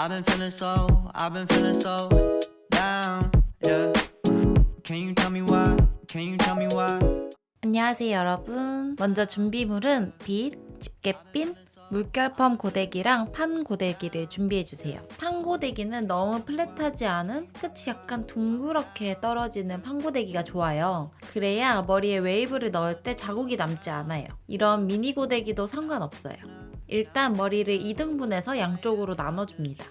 I've been feeling so, I've been feeling so down. Yeah. Can you tell me why? Can you tell me why? 안녕하세요 여러분 먼저 준비물은 빗, 집게핀, 물결펌 고데기랑 판 고데기를 준비해주세요 판 고데기는 너무 플랫하지 않은 끝이 약간 둥그렇게 떨어지는 판 고데기가 좋아요 그래야 머리에 웨이브를 넣을 때 자국이 남지 않아요 이런 미니 고데기도 상관없어요 일단 머리를 2등분해서 양쪽으로 나눠줍니다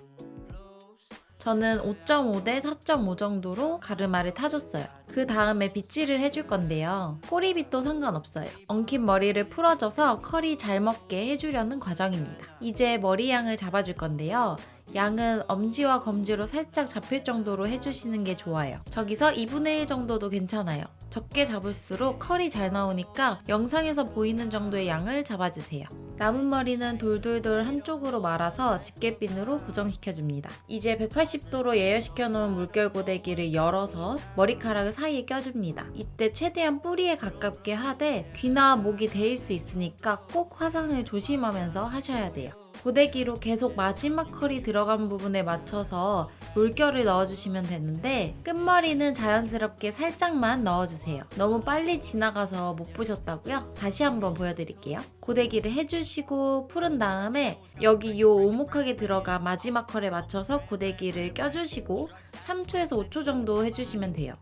저는 5.5 대 4.5 정도로 가르마를 타줬어요. 그 다음에 빗질을 해줄 건데요. 꼬리빗도 상관없어요. 엉킨 머리를 풀어줘서 컬이 잘 먹게 해주려는 과정입니다. 이제 머리 양을 잡아줄 건데요. 양은 엄지와 검지로 살짝 잡힐 정도로 해주시는 게 좋아요. 저기서 2분의 1 정도도 괜찮아요. 적게 잡을수록 컬이 잘 나오니까 영상에서 보이는 정도의 양을 잡아주세요. 남은 머리는 돌돌돌 한쪽으로 말아서 집게핀으로 고정시켜줍니다. 이제 180도로 예열시켜 놓은 물결 고데기를 열어서 머리카락을 사이에 껴줍니다. 이때 최대한 뿌리에 가깝게 하되 귀나 목이 데일 수 있으니까 꼭 화상을 조심하면서 하셔야 돼요. 고데기로 계속 마지막 컬이 들어간 부분에 맞춰서 물결을 넣어주시면 되는데 끝머리는 자연스럽게 살짝만 넣어주세요. 너무 빨리 지나가서 못 보셨다고요? 다시 한번 보여드릴게요. 고데기를 해주시고 풀은 다음에 여기 요 오목하게 들어가 마지막 컬에 맞춰서 고데기를 껴주시고 3초에서 5초 정도 해주시면 돼요.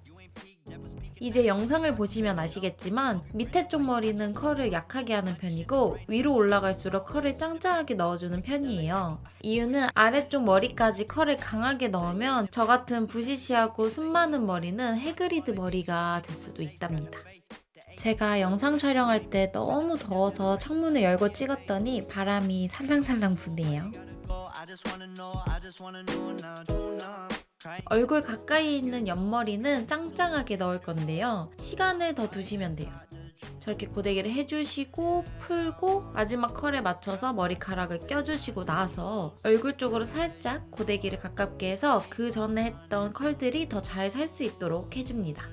이제 영상을 보시면 아시겠지만 밑에 쪽 머리는 컬을 약하게 하는 편이고 위로 올라갈수록 컬을 짱짱하게 넣어주는 편이에요. 이유는 아래쪽 머리까지 컬을 강하게 넣으면 저 같은 부시시하고 숨 많은 머리는 해그리드 머리가 될 수도 있답니다. 제가 영상 촬영할 때 너무 더워서 창문을 열고 찍었더니 바람이 살랑살랑 부네요. 얼굴 가까이 있는 옆머리는 짱짱하게 넣을 건데요. 시간을 더 두시면 돼요. 저렇게 고데기를 해주시고 풀고 마지막 컬에 맞춰서 머리카락을 껴주시고 나서 얼굴 쪽으로 살짝 고데기를 가깝게 해서 그 전에 했던 컬들이 더 잘 살 수 있도록 해줍니다.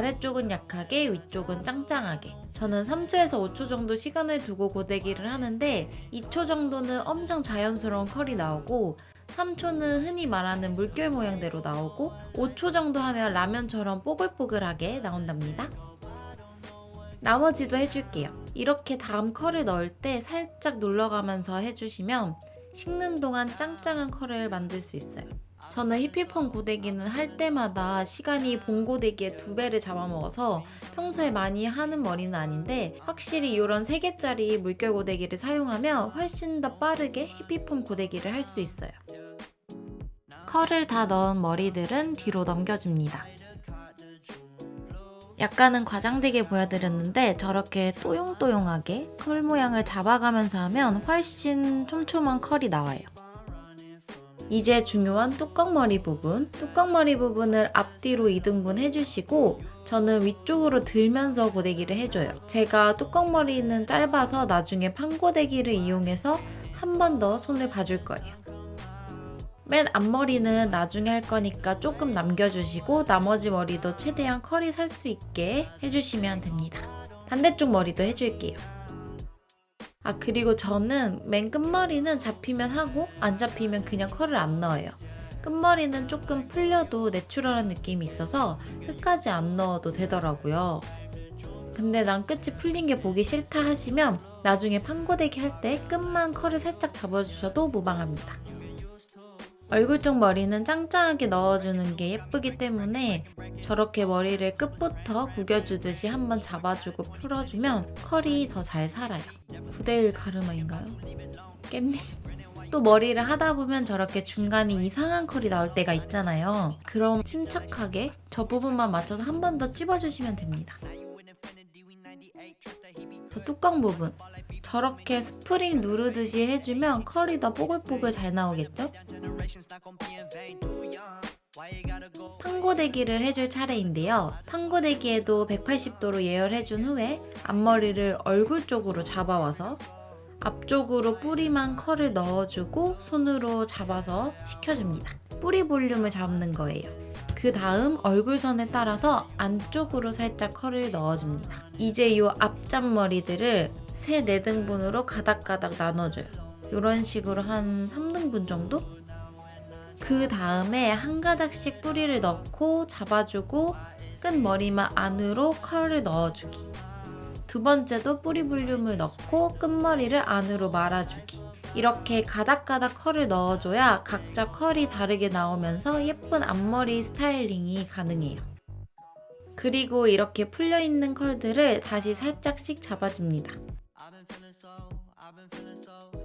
아래쪽은 약하게 위쪽은 짱짱하게 저는 3초에서 5초 정도 시간을 두고 고데기를 하는데 2초 정도는 엄청 자연스러운 컬이 나오고 3초는 흔히 말하는 물결 모양대로 나오고 5초 정도 하면 라면처럼 뽀글뽀글하게 나온답니다. 나머지도 해줄게요. 이렇게 다음 컬을 넣을 때 살짝 눌러가면서 해주시면 식는 동안 짱짱한 컬을 만들 수 있어요. 저는 히피펌 고데기는 할 때마다 시간이 본 고데기의 두 배를 잡아먹어서 평소에 많이 하는 머리는 아닌데 확실히 이런 3개짜리 물결 고데기를 사용하면 훨씬 더 빠르게 히피펌 고데기를 할 수 있어요. 컬을 다 넣은 머리들은 뒤로 넘겨줍니다. 약간은 과장되게 보여드렸는데 저렇게 또용또용하게 컬 모양을 잡아가면서 하면 훨씬 촘촘한 컬이 나와요. 이제 중요한 뚜껑머리 부분. 뚜껑머리 부분을 앞뒤로 2등분 해주시고 저는 위쪽으로 들면서 고데기를 해줘요. 제가 뚜껑머리는 짧아서 나중에 판고데기를 이용해서 한 번 더 손을 봐줄 거예요. 맨 앞머리는 나중에 할 거니까 조금 남겨주시고 나머지 머리도 최대한 컬이 살 수 있게 해주시면 됩니다. 반대쪽 머리도 해줄게요. 아 그리고 저는 맨 끝머리는 잡히면 하고 안 잡히면 그냥 컬을 안 넣어요. 끝머리는 조금 풀려도 내추럴한 느낌이 있어서 끝까지 안 넣어도 되더라고요. 근데 난 끝이 풀린 게 보기 싫다 하시면 나중에 판고데기 할 때 끝만 컬을 살짝 잡아주셔도 무방합니다. 얼굴 쪽 머리는 짱짱하게 넣어주는 게 예쁘기 때문에 저렇게 머리를 끝부터 구겨주듯이 한번 잡아주고 풀어주면 컬이 더 잘 살아요. 9대1 가르마인가요? 깻잎. 또 머리를 하다 보면 저렇게 중간에 이상한 컬이 나올 때가 있잖아요. 그럼 침착하게 저 부분만 맞춰서 한 번 더 찝어주시면 됩니다. 저 뚜껑 부분. 저렇게 스프링 누르듯이 해주면 컬이 더 뽀글뽀글 잘 나오겠죠? 판고데기를 해줄 차례인데요. 판고데기에도 180도로 예열해준 후에 앞머리를 얼굴 쪽으로 잡아와서 앞쪽으로 뿌리만 컬을 넣어주고 손으로 잡아서 식혀줍니다. 뿌리 볼륨을 잡는 거예요. 그 다음 얼굴선에 따라서 안쪽으로 살짝 컬을 넣어줍니다. 이제 이 앞잔머리들을 세, 네 등분으로 가닥가닥 나눠줘요. 이런 식으로 한 3등분 정도? 그 다음에 한 가닥씩 뿌리를 넣고 잡아주고 끝 머리만 안으로 컬을 넣어주기. 두 번째도 뿌리 볼륨을 넣고 끝머리를 안으로 말아주기. 이렇게 가닥가닥 컬을 넣어줘야 각자 컬이 다르게 나오면서 예쁜 앞머리 스타일링이 가능해요. 그리고 이렇게 풀려있는 컬들을 다시 살짝씩 잡아줍니다.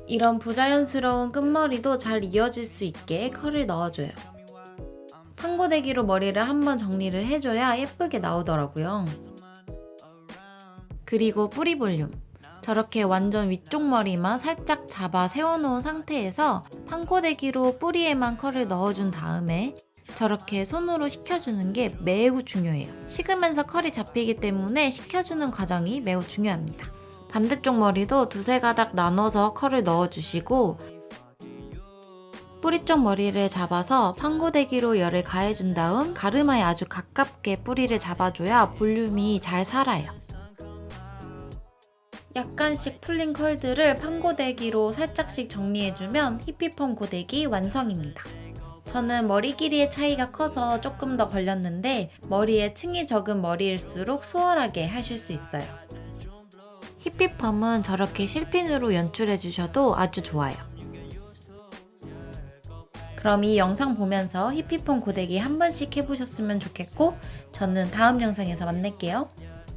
이런 부자연스러운 끝머리도 잘 이어질 수 있게 컬을 넣어줘요. 판고데기로 머리를 한번 정리를 해줘야 예쁘게 나오더라고요. 그리고 뿌리 볼륨. 저렇게 완전 위쪽 머리만 살짝 잡아 세워놓은 상태에서 판고데기로 뿌리에만 컬을 넣어준 다음에 저렇게 손으로 식혀주는 게 매우 중요해요. 식으면서 컬이 잡히기 때문에 식혀주는 과정이 매우 중요합니다. 반대쪽 머리도 두세 가닥 나눠서 컬을 넣어주시고 뿌리 쪽 머리를 잡아서 판고데기로 열을 가해준 다음 가르마에 아주 가깝게 뿌리를 잡아줘야 볼륨이 잘 살아요. 약간씩 풀린 컬들을 판고데기로 살짝씩 정리해주면 히피펌 고데기 완성입니다. 저는 머리 길이의 차이가 커서 조금 더 걸렸는데 머리에 층이 적은 머리일수록 수월하게 하실 수 있어요. 히피펌은 저렇게 실핀으로 연출해 주셔도 아주 좋아요. 그럼 이 영상 보면서 히피펌 고데기 한 번씩 해보셨으면 좋겠고 저는 다음 영상에서 만날게요.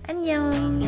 안녕.